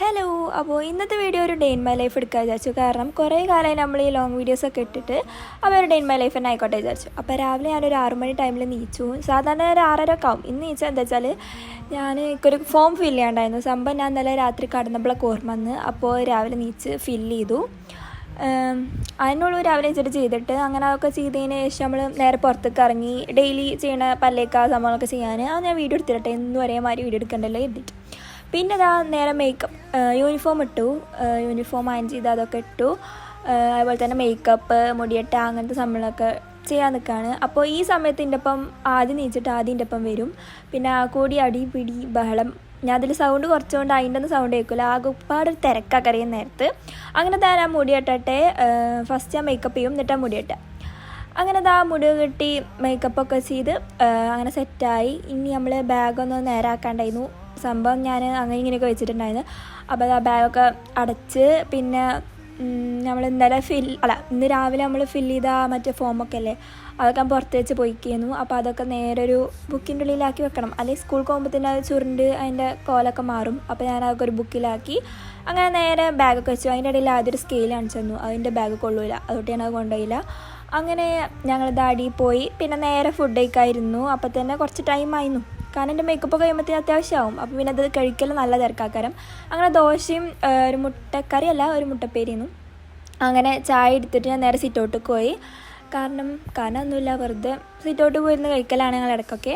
Hello അപ്പോൾ ഇന്നത്തെ video ഒരു ഡേ ഇൻ മൈ ലൈഫ് എടുക്കാൻ വിചാരിച്ചു. കാരണം കുറേ കാലമായി നമ്മൾ ഈ ലോങ് വീഡിയോസ് ഒക്കെ ഇട്ടിട്ട് അപ്പോൾ ഒരു ഡേ ഇൻ മൈ ലൈഫ് തന്നെ ആയിക്കോട്ടെ വിചാരിച്ചു. അപ്പോൾ രാവിലെ ഞാനൊരു ആറു മണി ടൈമിൽ നീച്ചു. സാധാരണ ഒരു ആറര ഒക്കെ ആവും. ഇന്ന് നീച്ചാൽ എന്താ വെച്ചാൽ ഞാൻ ഒരു ഫോം ഫില്ല് ചെയ്യാണ്ടായിരുന്നു സംഭവം ഞാൻ നല്ല രാത്രി കടന്നപ്പോഴൊക്കെ ഓർമ്മ വന്ന് അപ്പോൾ രാവിലെ നീച്ച് ഫില്ല് ചെയ്തു. അതിനുള്ളൂ രാവിലെ വെച്ചിട്ട് ചെയ്തിട്ട് അങ്ങനെ അതൊക്കെ ചെയ്തതിന് ശേഷം നമ്മൾ നേരെ പുറത്തേക്ക് ഇറങ്ങി ഡെയിലി ചെയ്യണ പല്ലേക്ക സംഭവങ്ങളൊക്കെ ചെയ്യാൻ അത് ഞാൻ വീഡിയോ എടുത്തിട്ടെ എന്നും ഒരേമാതിരി വീഡിയോ എടുക്കണ്ടല്ലോ എഴുതിയിട്ട് പിന്നെ ഇതാ നേരെ മേക്കപ്പ് യൂണിഫോം ഇട്ടു. യൂണിഫോം അയൺ ചെയ്ത് അതൊക്കെ ഇട്ടു. അതുപോലെ തന്നെ മേക്കപ്പ് മുടിയട്ട അങ്ങനത്തെ സംഭവങ്ങളൊക്കെ ചെയ്യാൻ നിൽക്കുകയാണ് അപ്പോൾ ഈ സമയത്ത് എന്റെ ഒപ്പം ആദ്യം നീച്ചിട്ട് ആദ്യം എന്റെ ഒപ്പം വരും. പിന്നെ ആ കൂടി അടി പിടി ബഹളം. ഞാൻ അതിൽ സൗണ്ട് കുറച്ചുകൊണ്ട് അതിന്റെ ഒന്നും സൗണ്ട് കേൾക്കില്ല ആകെ ഒരു തിരക്കാ കറിയും നേരത്ത്. അങ്ങനെ താൻ ആ മുടിയട്ടെ ഫസ്റ്റ് ഞാൻ മേക്കപ്പ് ചെയ്യും എന്നിട്ട് ആ അങ്ങനെ ദാ മുടി കെട്ടി മേക്കപ്പൊക്കെ ചെയ്ത് അങ്ങനെ സെറ്റായി ഇനി നമ്മൾ ബാഗൊന്ന് നേരാക്കാണ്ടായിരുന്നു സംഭവം ഞാൻ അങ്ങനെ ഇങ്ങനെയൊക്കെ വെച്ചിട്ടുണ്ടായിരുന്നു. അപ്പോൾ ആ ബാഗൊക്കെ അടച്ച് പിന്നെ നമ്മൾ ഇന്നലെ ഫിൽ അല്ല ഇന്ന് രാവിലെ നമ്മൾ ഫിൽ ചെയ്ത മറ്റേ ഫോമൊക്കെ അല്ലേ അതൊക്കെ പുറത്ത് വെച്ച് പോയിക്കുന്നു അപ്പോൾ അതൊക്കെ നേരെ ഒരു ബുക്കിന്റെ ഉള്ളിലാക്കി വെക്കണം. അല്ലെങ്കിൽ സ്കൂൾ പോകുമ്പോൾ തന്നെ അത് ചുരുണ്ട് അതിന്റെ കോലൊക്കെ മാറും. അപ്പോൾ ഞാൻ അതൊക്കെ ഒരു ബുക്കിലാക്കി അങ്ങനെ നേരെ ബാഗൊക്കെ വെച്ചു. അതിന്റെ ഇടയിൽ ആദ്യം ഒരു സ്കെയിൽ കാണിച്ചു തന്നു. അതിന്റെ ബാഗ് കൊള്ളൂല. അതുകൊണ്ട് ഞാനത് കൊണ്ടുപോയില്ല. അങ്ങനെ ഞങ്ങൾ ദാടി പോയി. പിന്നെ നേരെ ഫുഡ് കഴിക്കായിരുന്നു. അപ്പോൾ തന്നെ കുറച്ച് ടൈം ആയിരുന്നു കാരണം എന്റെ മേക്കപ്പ് കഴിയുമ്പോഴത്തേന് അത്യാവശ്യമാവും. അപ്പോൾ പിന്നെ അത് കഴിക്കൽ നല്ല തിരക്കാക്കാരം അങ്ങനെ ദോശയും ഒരു മുട്ടക്കറി അല്ല ഒരു മുട്ടപ്പേരിന്നു അങ്ങനെ ചായ എടുത്തിട്ട് ഞാൻ നേരെ സിറ്റൗട്ടിൽ പോയി. കാരണം കാരണം ഒന്നുമില്ല വെറുതെ സിറ്റൗട്ട് പോയിരുന്ന് കഴിക്കലാണ് ഞങ്ങൾ ഇടയ്ക്കൊക്കെ.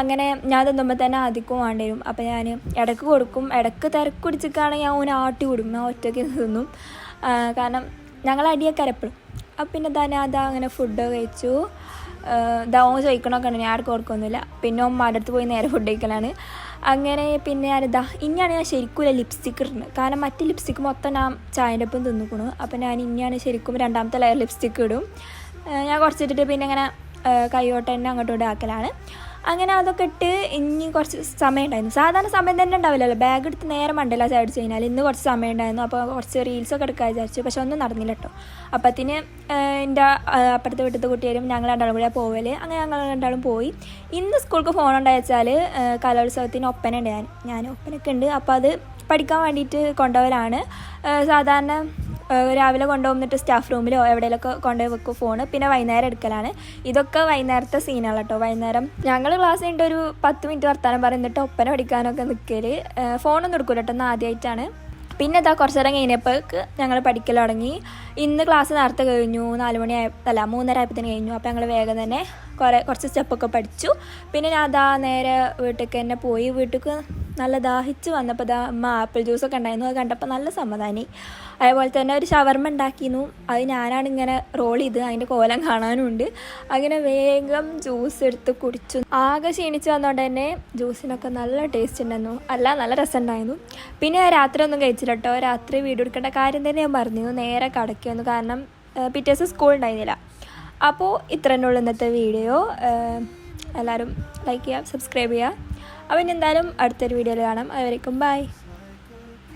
അങ്ങനെ ഞാൻ തിന്നുമ്പോൾ തന്നെ ആദ്യക്കും വേണ്ടി വരും. അപ്പോൾ ഞാൻ ഇടയ്ക്ക് കൊടുക്കും. ഇടയ്ക്ക് തിരക്ക് കുടിച്ചിട്ടാണെങ്കിൽ ഞാൻ ഓന ആട്ടി കൊടുക്കും ഞാൻ ഒറ്റയ്ക്ക് തിന്നും. കാരണം ഞങ്ങൾ അടിയൊക്കെ എപ്പോഴും അപ്പം പിന്നെ ധനാഥ അങ്ങനെ ഫുഡ് കഴിച്ചു. ഓൻ ചോദിക്കണമൊക്കെ ഉണ്ട്. ഞാൻ ആർക്കും ഓർക്കൊന്നുമില്ല പിന്നെ ഉമ്മാന്റെ അടുത്ത് പോയി നേരെ ഫുഡ് കഴിക്കലാണ്. അങ്ങനെ പിന്നെ ഞാനിതാ ഇനിയാണ് ഞാൻ ശരിക്കും ലിപ്സ്റ്റിക്ക് ഇടുന്നത് കാരണം മറ്റ് ലിപ്സ്റ്റിക്ക് മൊത്തം ഞാൻ ചായന്റെ ഒപ്പം തിന്നിക്കണു. അപ്പം ഞാൻ ഇനിയാണ് ശരിക്കും രണ്ടാമത്തെ ലെയർ ലിപ്സ്റ്റിക്ക് ഇടും. ഞാൻ കുറച്ചിട്ടിട്ട് പിന്നെ ഇങ്ങനെ കൈയോട്ട് തന്നെ അങ്ങോട്ടും ആക്കലാണ്. അങ്ങനെ അതൊക്കെ ഇട്ട് ഇനി കുറച്ച് സമയം ഉണ്ടായിരുന്നു സാധാരണ സമയം തന്നെ ഉണ്ടാവില്ലല്ലോ. ബാഗ് എടുത്ത് നേരെ മണ്ടല സൈഡ് കഴിഞ്ഞാൽ ഇന്ന് കുറച്ച് സമയം ഉണ്ടായിരുന്നു അപ്പോൾ കുറച്ച് റീൽസൊക്കെ എടുക്കാൻ വിചാരിച്ചു. പക്ഷെ ഒന്നും നടന്നില്ല കേട്ടോ അപ്പത്തിന് എന്റെ അപ്പുറത്തെ വീട്ടിലത്തെ കുട്ടികളും ഞങ്ങൾ രണ്ടാളും കൂടെ പോവൽ അങ്ങനെ ഞങ്ങൾ രണ്ടാളും പോയി. ഇന്ന് സ്കൂൾക്ക് ഫോൺ ഉണ്ടായച്ചാൽ കലോത്സവത്തിന് ഒപ്പന ഉണ്ട് ഞാൻ. ഞാൻ ഒപ്പനൊക്കെ ഉണ്ട്. അപ്പോൾ അത് പഠിക്കാൻ വേണ്ടിയിട്ട് കൊണ്ടവരാണ് സാധാരണ രാവിലെ കൊണ്ടുപോകുന്നിട്ട് സ്റ്റാഫ് റൂമിലോ എവിടെയെങ്കിലൊക്കെ കൊണ്ടുപോയി വെക്കും ഫോണ് പിന്നെ വൈകുന്നേരം എടുക്കലാണ്. ഇതൊക്കെ വൈകുന്നേരത്തെ സീനാണ് കേട്ടോ വൈകുന്നേരം ഞങ്ങൾ ക്ലാസ് കഴിഞ്ഞിട്ട് ഒരു പത്ത് മിനിറ്റ് വർത്താനം പറഞ്ഞിട്ട് ഒപ്പന പഠിക്കാനൊക്കെ നിൽക്കൽ ഫോണൊന്നും എടുക്കില്ല കേട്ടോ ഒന്ന് ആദ്യമായിട്ടാണ് പിന്നെ ഇതാ കുറച്ച് നേരം കഴിഞ്ഞപ്പോഴേക്ക് ഞങ്ങൾ പഠിക്കൽ തുടങ്ങി. ഇന്ന് ക്ലാസ് നേരത്തെ കഴിഞ്ഞു. നാല് മണി ആയ അല്ല മൂന്നര ആയപ്പത്തിന് കഴിഞ്ഞു. അപ്പോൾ ഞങ്ങൾ വേഗം തന്നെ കുറേ കുറച്ച് സ്റ്റെപ്പൊക്കെ പഠിച്ചു. പിന്നെ ഞാൻ അതാ നേരെ വീട്ടിലേക്ക് തന്നെ പോയി. വീട്ടിലേക്ക് നല്ല ദാഹിച്ച് വന്നപ്പോൾ ദാ അമ്മ ആപ്പിൾ ജ്യൂസൊക്കെ ഉണ്ടായിരുന്നു. അത് കണ്ടപ്പോൾ നല്ല സമാധാനി. അതേപോലെ തന്നെ ഒരു ഷവർമ ഉണ്ടാക്കിയിരുന്നു. അത് ഞാനാണ് ഇങ്ങനെ റോൾ ചെയ്ത് അതിന്റെ കോലം കാണാനുണ്ട്. അങ്ങനെ വേഗം ജ്യൂസ് എടുത്ത് കുടിച്ചു. ആകെ ക്ഷീണിച്ച് വന്നതുകൊണ്ട് തന്നെ ജ്യൂസിനൊക്കെ നല്ല ടേസ്റ്റ് ഉണ്ടായിരുന്നു. അല്ല നല്ല രസമുണ്ടായിരുന്നു പിന്നെ രാത്രി ഒന്നും കഴിച്ചില്ല കേട്ടോ രാത്രി വീഡിയോ എടുക്കേണ്ട കാര്യം തന്നെ ഞാൻ പറഞ്ഞു നേരെ കടക്കുമെന്ന് കാരണം പിറ്റേ ദിവസം സ്കൂൾ ഉണ്ടായിരുന്നില്ല. അപ്പോൾ ഇത്ര ഇന്നത്തെ വീഡിയോ. എല്ലാവരും ലൈക്ക് ചെയ്യുക സബ്സ്ക്രൈബ് ചെയ്യുക. അപ്പോൾ ഇനി എന്തായാലും അടുത്തൊരു വീഡിയോയിൽ കാണാം. അതുവരേക്കും ബൈ